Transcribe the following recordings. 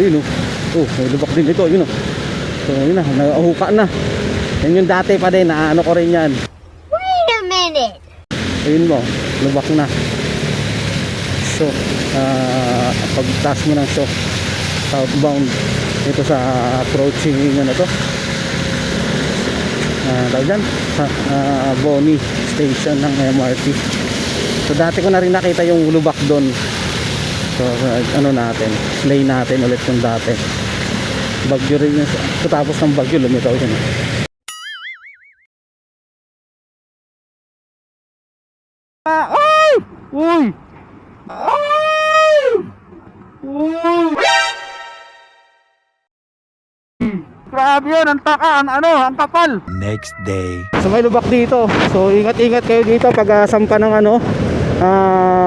Ayun oh. Oh, may lubak din ito. Yun oh. So, yun na. Nakahuka na. Yan yung dati pa din. Naano ko rin yan. Wait a minute. Ayun mo. Lubak na. So, ah pagtaas mo ng show southbound ito sa approaching ano to tawag dyan sa ah, Boni station ng MRT so dati ko na rin nakita yung lubak doon so ano natin play natin ulit yung dati bagyo rin yun tapos ng bagyo lumitaw yun ah, ay! Uy! Grabe yun, ang taka, ang ano, ang kapal. Next day. So may lubak dito. So ingat-ingat kayo dito pag uh, sampa ng ano, ah,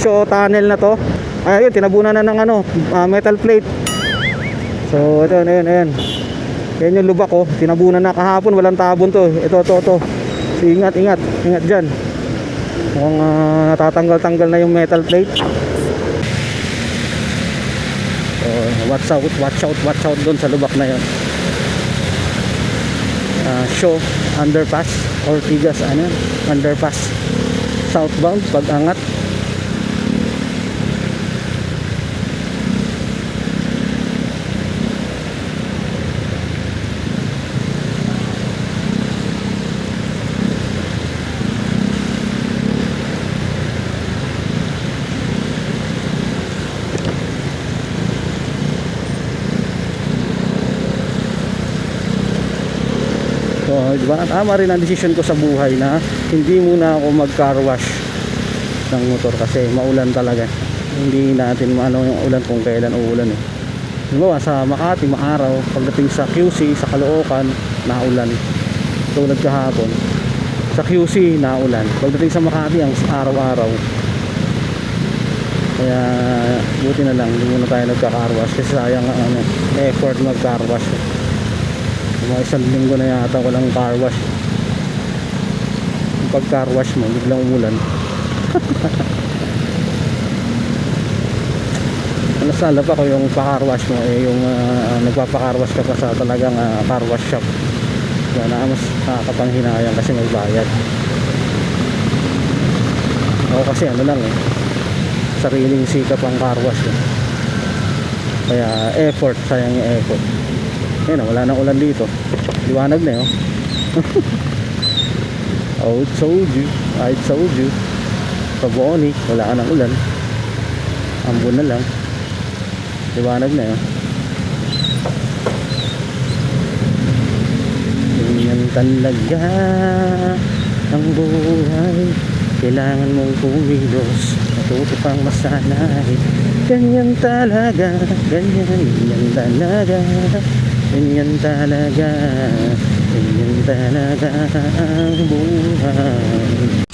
show tunnel na to. Ayun, tinabunan na ng ano, ah, metal plate. So ito, ayun, ayun. Yan yung lubak ko. Tinabunan na kahapon, walang tabon to. Ito, ito, ito. So ingat, ingat, ingat dyan. Mukhang ah, natatanggal-tanggal na yung metal plate. So, watch out, watch out, watch out doon sa lubak na yon. Ah, show underpass Ortigas ano yun? underpass southbound pag angat So, di ba? Tama rin ang decision ko sa buhay na hindi muna ako mag-car wash ng motor kasi maulan talaga. Hindi natin maano yung ulan kung kailan uulan eh. Di ba, sa Makati, maaraw. Pagdating sa QC, sa Caloocan, naulan. Tulad kahapon. Sa QC, naulan. Pagdating sa Makati, ang araw-araw. Kaya, buti na lang, hindi muna tayo nagka-car wash kasi sayang ang ano, effort mag-car wash. Mga isang linggo na yata walang car wash. Pag car wash mo, biglang umulan. Ano sala pa ko yung pa-car wash mo eh yung ah, nagpapa-car wash ka pa sa talagang ah, car wash shop. Kaya na mas nakakapanghinayang kasi may bayad. Ako kasi ano lang eh. Sariling sikap ang car wash eh. Kaya effort, sayang yung effort. Ayun, wala nang ulan dito. Liwanag na yun. I told you. I told you. Paboni, wala ka ng ulan. Ambon na lang. Liwanag na yun. Ganyan talaga ang buhay. Kailangan mong kumilos. Matuto pang masanay. Ganyan talaga. Ganyan, ganyan talaga. Ganyan talaga Ganyan talaga ang buhay